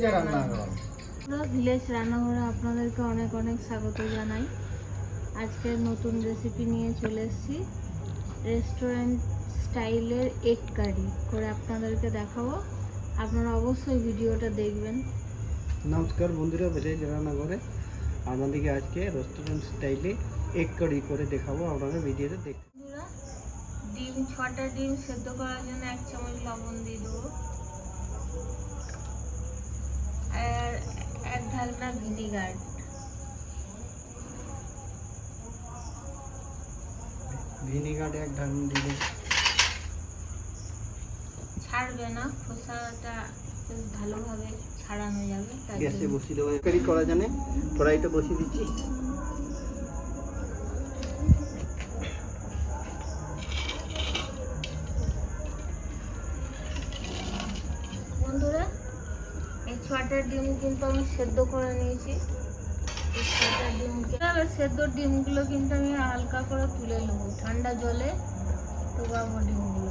Village রান্নাঘর village রান্নাঘরে আপনাদেরকে অনেক অনেক স্বাগত জানাই। আজকে নতুন রেসিপি নিয়ে চলে এসেছি। রেস্টুরেন্ট স্টাইলের এগ কারি করে আপনাদেরকে দেখাবো। আপনারা অবশ্যই ভিডিওটা দেখবেন। নমস্কার বন্ধুরা ভিলেজ রান্নাঘরে। আমাদেরকে আজকে রেস্টুরেন্ট স্টাইলে এক কারি করে দেখাবো। আপনারা ভিডিওতে দেখ ডিম ছটা ডিম সেদ্ধ করার জন্য এক চামচ লবণ দিয়ে দেবো। আর এক ঢাকনা ভিনিগার। ভিনিগার এক ঢাকনা দিলে। ছাড়বে না খোসাটা ভালোভাবে ছাড়ানো যাবে গ্যাসে বসিয়ে দেবো। করা জানে কড়াইটা বসিয়ে দিচ্ছি। ছটা ডিম কিন্তু আমি সেদ্ধ করে নিয়েছি। সেদ্ধ ডিমগুলো কিন্তু আমি হালকা করে তুলে নেব, ঠান্ডা জলে ডোবাবো ডিমগুলো।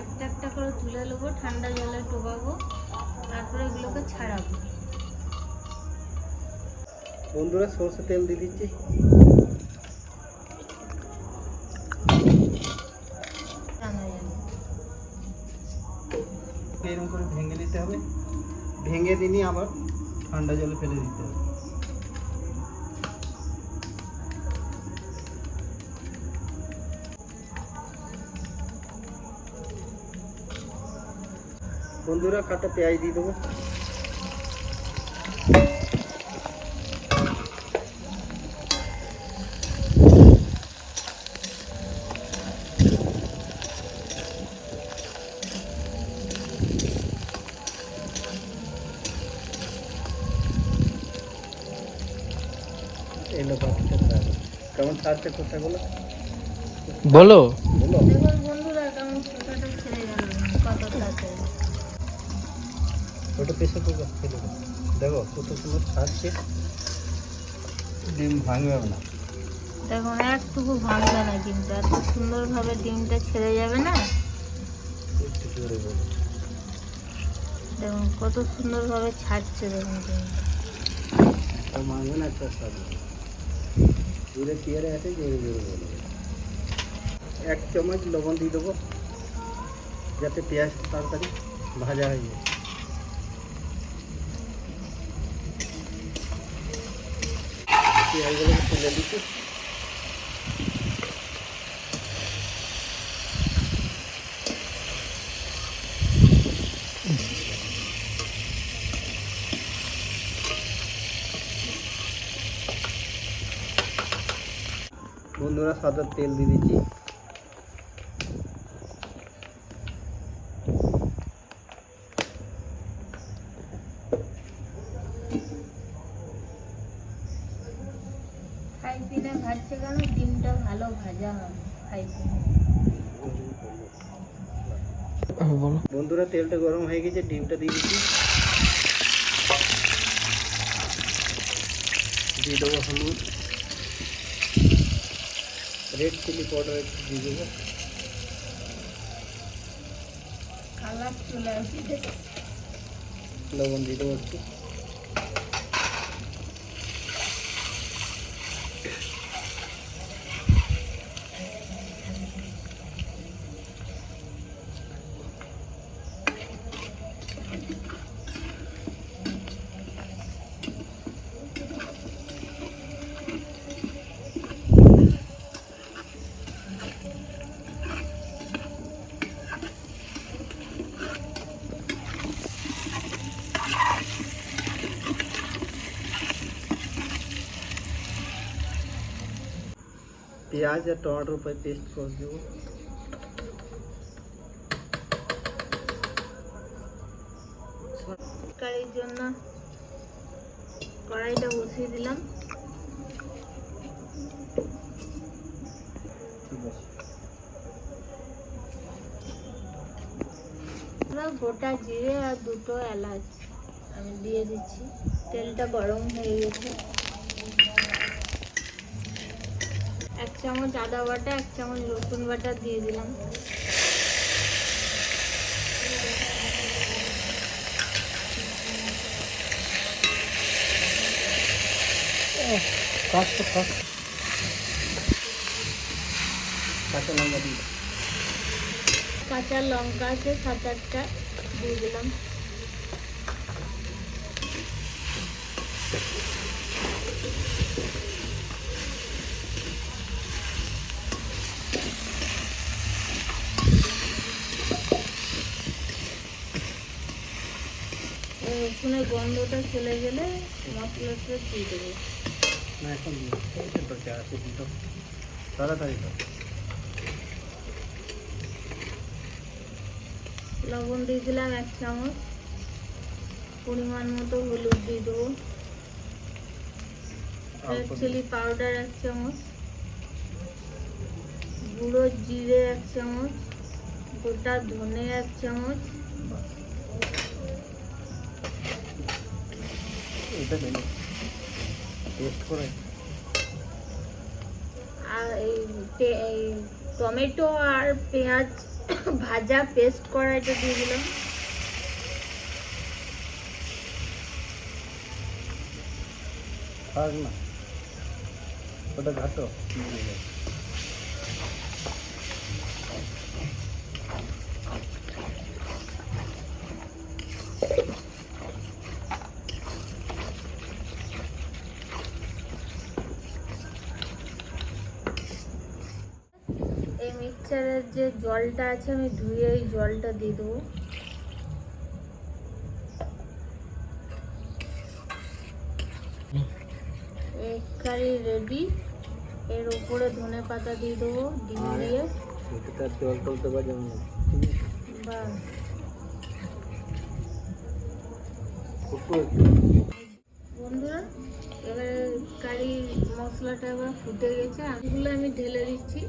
একটা একটা করে তুলে নেব, ঠান্ডা জলে ডোবাবো, তারপরে এগুলোকে ছাড়াবো। বন্ধুরা সরষে তেল দিয়ে দিচ্ছি। এরকম করে ভেঙে নিতে হবে। ভেঙে দিনই আবার ঠান্ডা জলে ফেলে দিতে হবে। বন্ধুরা কাটা পেঁয়াজ দিয়ে দেবো। কেমন ছাড়ছে কোথাগুলো? বলো। বলো। ওটা প্রেশার কুকার ফেলে দেখো কত সুন্দর ছাড়ছে। ডিম ভাঙবে না। দেখুন একটুকু ভাঙবে না কিন্তু এত সুন্দরভাবে ডিমটা ছেড়ে যাবে না? দেখুন কত সুন্দরভাবে ছাড়ছে দেখুন ডিমটা। আর ভাঙবে না একটা জোরে চেয়ারে আছে জোরে জোরে বলবে এক চামচ লবণ দিয়ে দেবো, যাতে পেঁয়াজ তাড়াতাড়ি ভাজা হয়ে যায়। পেঁয়াজগুলোকে তুলে দিচ্ছি। বন্ধুরা সাদা তেল দিয়ে দিচ্ছি। প্যানে ভাজছে কেন ডিমটা ভালো ভাজা হবে বন্ধুরা তেলটা গরম হয়ে গেছে ডিমটা দিয়ে দিচ্ছি। দিয়ে দেবো হলুদ। রেড চিলি পাউডার একটু দিয়ে দেবো। লবণ দিয়ে দেবো একটু। পেঁয়াজ আর টমেটোর উপরে পেস্ট করে দেবো জন্য কড়াইটা বসিয়ে দিলাম গোটা জিরে আর দুটো এলাচ আমি দিয়ে দিচ্ছি তেলটা গরম হয়ে গেছে চামচ আদা বাটা, এক চামচ রসুন বাটা দিয়ে দিলাম। কাঁচা লঙ্কা আছে, সাত আটটা দিয়ে দিলাম এই রসুনের গন্ধটা চলে গেলে মশলাটা দিয়ে দেবো। না এখন তাড়াতাড়ি তো লবণ দিয়ে দিলাম এক চামচ। পরিমাণ মতো হলুদ দিয়ে দেবো। রেড চিলি পাউডার এক চামচ। গুঁড়ো জিরে এক চামচ। গোটা ধনে এক চামচ। এটা টেস্ট করে। আর এই টমেটো আর পেঁয়াজ ভাজা পেস্ট করা এটা দিয়ে দিলাম। থাক না। ওটা ঘাটো। এই মিক্সচারের যে জলটা আছে আমি ধুয়ে এই জলটা দিয়ে দেবো। এগ কারি রেডি এর উপরে ধনে পাতা দিয়ে দেবো ডিম দিয়ে। তার জল টলতে পারে বাস বন্ধুরা এবারে কারি মশলাটা এবার ফুটে গেছে। এগুলো আমি ঢেলে দিচ্ছি।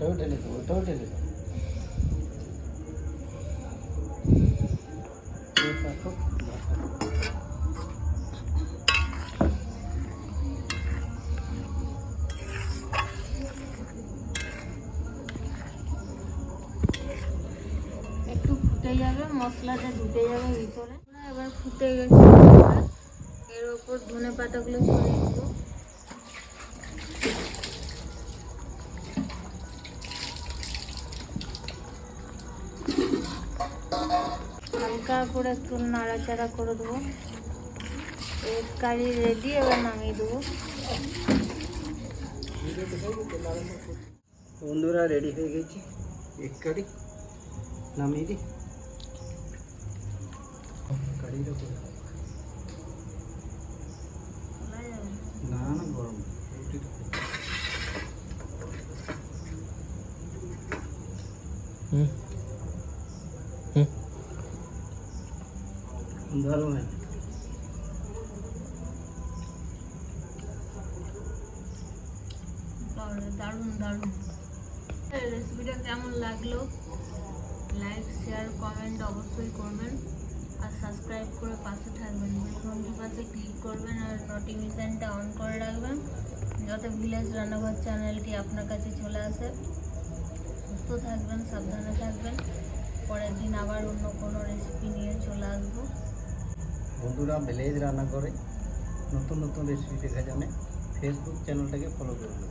ওটাও ঢেলে দেবো ওটাও ঢেলে দেবো। একটু ফুটে যাবে, মশলাটা ঢুকে যাবে ভিতরে এবার ফুটে গেছে, এর ওপর ধনে পাতাগুলো ছড়িয়ে দেবো হালকা করে একটু নাড়াচাড়া করে দেবো। এগ কারি রেডি এবার নামিয়ে দেবো। বন্ধুরা রেডি হয়ে গেছি? এক কারি নামিয়ে দিই। কারিটা। না। না গরম। হুম। বাবারে, দারুণ দারুণ রেসিপিটা কেমন লাগল? লাইক শেয়ার কমেন্ট অবশ্যই করবেন। আর সাবস্ক্রাইব করে পাশে থাকবেন। বেলঘন্টির পাশে ক্লিক করবেন আর নোটিফিকেশানটা অন করে রাখবেন। যাতে ভিলেজ রান্নাঘর চ্যানেলটি আপনার কাছে চলে আসে। সুস্থ থাকবেন সাবধানে থাকবেন। পরের দিন আবার অন্য কোনো রেসিপি নিয়ে চলে আসব। বন্ধুরা ভিলেজ রান্না করে নতুন নতুন রেসিপি দেখা জানে ফেসবুক চ্যানেলটাকে ফলো করবেন